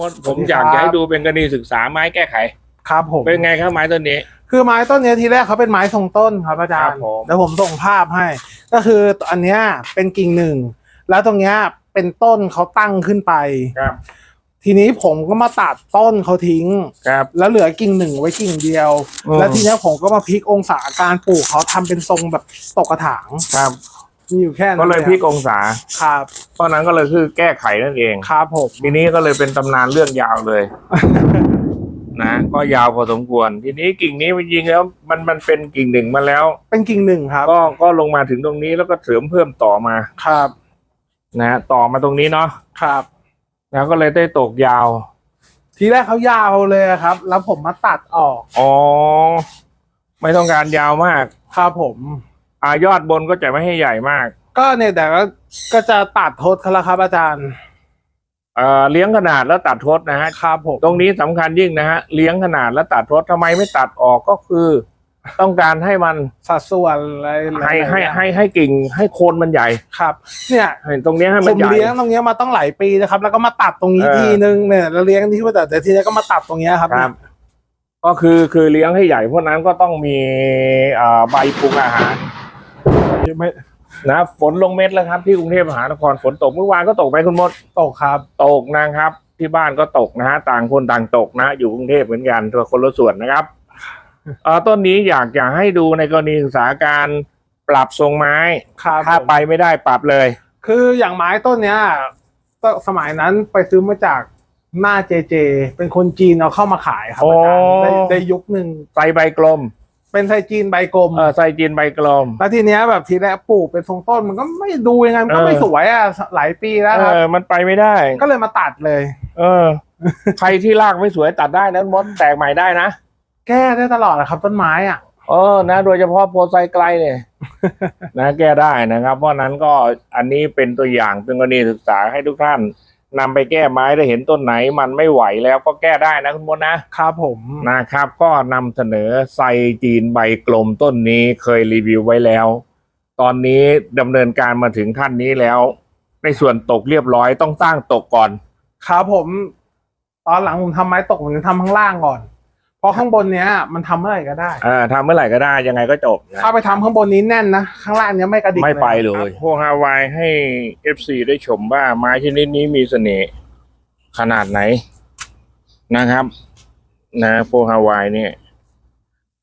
มดผมอยากจะให้ดูเป็นกรณีศึกษาไม้แก้ไข ครับผม เป็นไงครับไม้ต้นนี้ คือไม้ต้นเนี้ยทีแรกเขาเป็นไม้ทรงต้นครับอาจารครัย์บผมแล้วผมส่งภาพให้ ก็คืออันเนี้ยเป็นกิ่งหนึ่ง แล้วตรงเนี้ยเป็นต้นเขาตั้งขึ้นไปครับ ทีนี้ผมก็มาตัดต้นเขาทิ้งครับ แล้วเหลือกิ่งหนึ่งไว้กิ่งเดียวอืมแล้วทีเนี้ยผมก็มาพลิกองศาการปลูกเขาทำเป็นทรงแบบตกกระถางครับ มีอยู่แค่นั้นก็เลยพลิกองศาครับ เพราะนั้นก็เลยคือแก้ไขนั่นเองครับผมทีนี้ก็เลยเป็นตำนานเรื่องยาวเลย นะก็ยาวพอสมควร ทีนี้กิ่งนี้จริงๆแล้ว มันมันเป็นกิ่งหนึ่งมาแล้ว เป็นกิ่งหนึ่งครับ ก็ก็ลงมาถึงตรงนี้แล้วก็เสริมเพิ่มต่อมาครับ นะต่อมาตรงนี้เนาะครับ แล้วก็เลยได้ตกยาว ทีแรกเขายาวเลยครับ แล้วผมมาตัดออกอ๋อไม่ต้องการยาวมากครับผม อายอดบนก็จะไม่ให้ใหญ่มาก ก็เนี่ยแต่ก็ก็จะตัดทดเขาแล้วครับอาจารย์เอ่อเลี้ยงขนาดแล้วตัดทดนะฮะครับผมตรงนี้สำคัญยิ่งนะฮะเลี้ยงขนาดแล้วตัดทดทำไมไม่ตัดออกก็คือ ต้องการให้มันสัดส่วนอะไรให้ให้ลายๆอย่างให้ให้กิ่งให้โคนมันใหญ่ครับ เนี่ยให้ตรงเนี้ยให้ผมันมใหญ่เลี้ยงตรงเนี้ยมาต้องหลายปีนะครับ แล้วก็มาตัดตรงนี้เออทีนึงเนี่ยแล้วเลี้ยงที่ว่าแต่แต่ทีนี้ก็มาตัดตรงเนี้ยครับครับก็คือคือเลี้ยงให้ใหญ่เพราะนั้นก็ต้องมีเอ่อใบปรุงอาหาร ไม่นะฝนลงเม็ดแล้วครับ ที่กรุงเทพมหานครฝนตกเมื่อวานก็ตกไหมคุณมดตกครับ ตกนะครับ ที่บ้านก็ตกนะฮะต่างคนต่างตกนะ อยู่กรุงเทพเหมือนกันตัวคนละส่วนนะครับเอ่อต้นนี้อยากจะให้ดูในกรณีศึกษาการปรับทรงไม้ครับถ้าผมไปไม่ได้ปรับเลย คืออย่างไม้ต้นเนี้ยก็สมัยนั้นไปซื้อมาจากหน้าเจเจ เป็นคนจีนเอาเข้ามาขายครับอาจารย์โอ้ในในยุคหนึ่งใส่ใบกลม เป็นไทยจีนใบกลมเออใส่จีนใบกลมแล้วทีเนี้ยแบบทีแรกปลูกเป็นทรงต้นมันก็ไม่ดูยังไงมันก็เออไม่สวยอะหลายปีแล้วเอครับอมันไปไม่ได้ ก็เลยมาตัดเลย เออ ใครที่รากไม่สวยตัดได้นะมดแตกใหม่ได้นะแก้ได้ตลอดนะครับ ต้นไม้อะเออนะ โดยเฉพาะโพไซไกลเนี่ยนะแก้ได้นะครับ เพราะนั้นก็อันนี้เป็นตัวอย่างเป็นกรณีศึกษาให้ทุกท่าน นำไปแก้ไม้ได้เห็นต้นไหนมันไม่ไหวแล้วก็แก้ได้นะคุณมดนะครับผมนะครับ ก็นำเสนอไซจีนใบกลมต้นนี้เคยรีวิวไว้แล้ว ตอนนี้ดำเนินการมาถึงท่านนี้แล้ว ในส่วนตกเรียบร้อยต้องสร้างตกก่อน ครับผม ตอนหลังผมทำไม้ตกผมจะทำข้างล่างก่อน เพราะข้างบนเนี้ยมันทำเมื่อไหร่ก็ได้เออทำเมื่อไหร่ก็ได้ยังไงก็จบนะถ้าไปทำข้างบนนี้แน่นนะ ข้างล่างเนี้ยไม่กระดิกไม่ไปเลครัยบพวกฮาวายให้เอฟซีได้ชมว่าไม้ชนิดนี้มีเสน่ห์ขนาดไหนนะครับ นะพวกฮาวายเนี่ย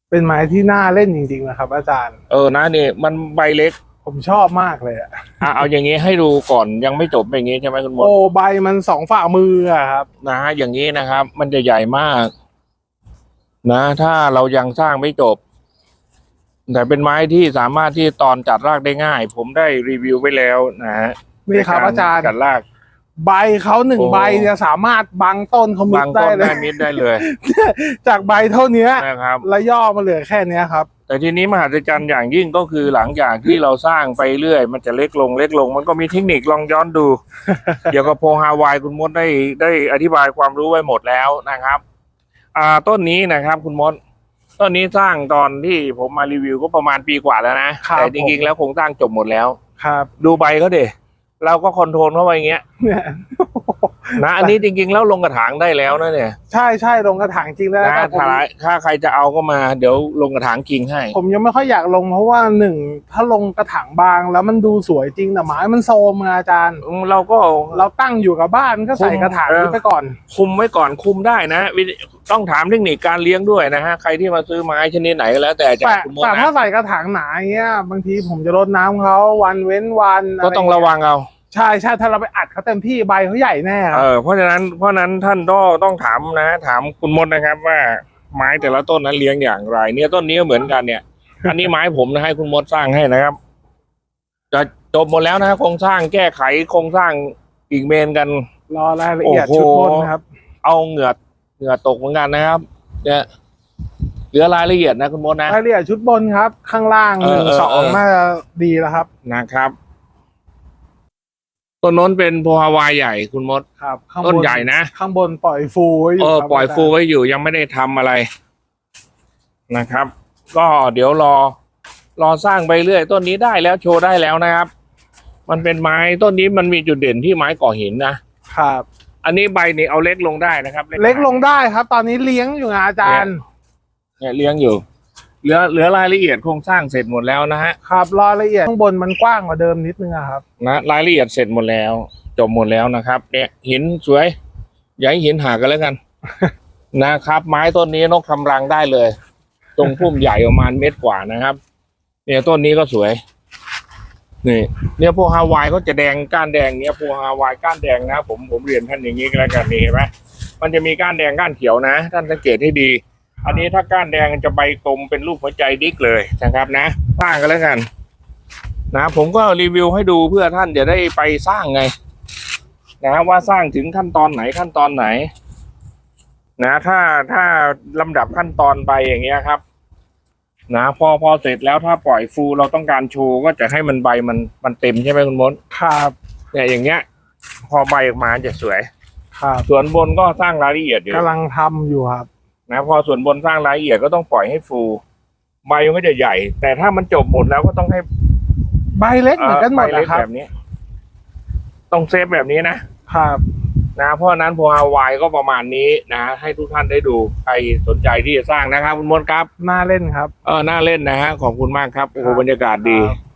เป็นไม้ที่น่าเล่นจริงๆนะครับ อาจารย์ เออนะนี่มันใบเล็กผมชอบมากเลยอะอะเอาอย่างนี้ให้ดูก่อนยังไม่จบอย่างนี้ใช่ไหมคุณมดโอ้ใบมันสองฝ่ามืออะครับ นะฮะอย่างนี้นะครับ มันจะใหญ่มาก นะ ถ้าเรายังสร้างไม่จบ แต่เป็นไม้ที่สามารถที่ตอนจัดรากได้ง่าย ผมได้รีวิวไว้แล้วนะฮะนี่ครับในกอาจารย์ จัดราก ใบเขาหนึ่งโอ้ใบเนี่ยสามารถบังต้นเขามิบาดงได้ต้นเลได้ยมิดได้เลย จากใบเท่าเนี้ยนะครับแล้วย่อมาเหลือแค่เนี้ยครับแต่ทีนี้มหัศจรรย์อย่างยิ่งก็คือหลังจากที่เราสร้างไปเรื่อย มันจะเล็กลงเล็กลง มันก็มีเทคนิคลองย้อนดูเกี่ยวกับโพฮาวายคุณมดได้ได้อธิบายความรู้ไว้หมดแล้วนะครับ อ่าต้นนี้นะครับ คุณมดต้นนี้สร้างตอนที่ผมมารีวิวก็ประมาณปีกว่าแล้วนะครับแต่จริงๆ แล้วโครงสร้างจบหมดแล้ว ครับ ดูใบเขาเดเราก็คอนโทรลเข้าไปอย่างเงี้ยเนี่ยนะอันนี้จริงๆแล้วลงกระถางได้แล้วนะเนี่ยใช่ใช่ลงกระถางจริงแล้วนะแต่ผมถ้าถ้าใครจะเอาก็มาเดี๋ยวลงกระถางกิ่งให้ ผมยังไม่ค่อยอยากลงเพราะว่าหนึ่งถ้าลงกระถางบางแล้วมันดูสวยจริงแต่ไม้มันโซมอะอาจารย์อืมเราก็เราตั้งอยู่กับบ้านก็ใส่กระถางนี้ไปก่อน คุมไว้ก่อนคุมได้นะวิธีต้องถามเทคนิคการเลี้ยงด้วยนะฮะใครที่มาซื้อไม้ชนิดไหนก็แล้วแต่จากแต่คุณมดแต่ถ้านะใส่กระถางหนาอย่างเงี้ยบางทีผมจะรดน้ำเขาวันเว้นวันก็ต้องระวังเอาใช่ใช่ถ้าเราไปอัด เขาเต็มที่ใบเขาใหญ่แน่ครัเอบอเพราะฉะนั้นเพราะฉะนั้นท่านก็ต้องถามนะ ถามคุณมดนะครับว่าไม้แต่ละต้นนั้นเลี้ยงอย่างไร เนี่ยต้นนี้ก็เหมือนกันเนี่ย อันนี้ไม้ผมนะให้คุณมดสร้างให้นะครับ จะจบหมดแล้วนะโครงสร้างแก้ไขโครงสร้างกิ่งเมนกัน รอรายละเอียดโอ้โห ชุดบนครับ เอาเหงื่อเหงื่อตกเหมือนกันนะครับ เนี่ยเหลือรายละเอียดนะคุณมดนะ รายละเอียดชุดบนครับ ข้างล่างเอหอนึ่งเออสองเออ น่าจะดีแล้วครับนะครับ ต้นโน้นเป็นโพฮาวายใหญ่คุณมด ครับข้างบต้นใหญ่นะ ข้างบนปล่อยฟูไว้อยู่เออครับปล่อยาจารฟูไว้อยู่ยังไม่ได้ทำอะไรนะครับ ก็เดี๋ยวรอ รอสร้างไปเรื่อย ต้นนี้ได้แล้วโชว์ได้แล้วนะครับ มันเป็นไม้ต้นนี้มันมีจุดเด่นที่ไม้ก่อหินนะครับ อันนี้ใบนี่เอาเล็กลงได้นะครับเล็กลงได้ครับ ตอนนี้เลี้ยงอยู่นะอาจารย์ เนี่ยเลี้ยงอยู่ เหลือเหลือรายละเอียดโครงสร้างเสร็จหมดแล้วนะฮะครับรายละเอียดข้างบนมันกว้างกว่าเดิมนิดนึงอะครับ นะรายละเอียดเสร็จหมดแล้ว จบหมดแล้วนะครับเนี่ยหินสวยอย่าให้หินหักกันแล้วกัน นะครับ ไม้ต้นนี้นกทำรังได้เลย ตรงพุ่มใหญ่ประมาณเมตรกว่านะครับ เนี่ยต้นนี้ก็สวย นี่ เนี่ยพวกฮาวายเขาจะแดงก้านแดงเนี่ยพวกฮาวายก้านแดงนะผมผมเรียนท่านอย่างนี้ก็แล้วกันนี่เห็นไหมมันจะมีก้านแดงก้านเขียวนะ ท่านสังเกตให้ดี อันนี้ถ้าก้านแดงจะใบกลมเป็นรูปหัวใจดิกเลยนะครับนะสร้างกันแล้วกัน นะผมก็รีวิวให้ดูเพื่อท่านจะได้ไปสร้างไง นะว่าสร้างถึงขั้นตอนไหนขั้นตอนไหน นะถ้าถ้าลำดับขั้นตอนไปอย่างเงี้ยครับ นะพอพอเสร็จแล้วถ้าปล่อยฟูเราต้องการโชว์ก็จะให้มันใบมันมันเต็มใช่ไหมคุณมดครับเนี่ยอย่างเงี้ย พอใบออกมาจะสวย ครับส่วนบนก็สร้างรายละเอียดอยู่กำลังทำอยู่ครับ นะพอส่วนบนสร้างรายละเอียดก็ต้องปล่อยให้ฟูใบมันก็จะใหญ่ แต่ถ้ามันจบหมดแล้วก็ต้องให้ใบเล็กเหมือนกันหมดใบเล็นะครับแบบนี้ ต้องเซฟแบบนี้นะครับนะเพราะฉะนั้นโพฮาวายก็ประมาณนี้นะให้ทุกท่านได้ดูใครสนใจที่จะสร้างนะครับ คุณมดครับน่าเล่นครับเออน่าเล่นนะฮะขอบคุณมากครับโอ้โหครับบรรยากาศดีครับ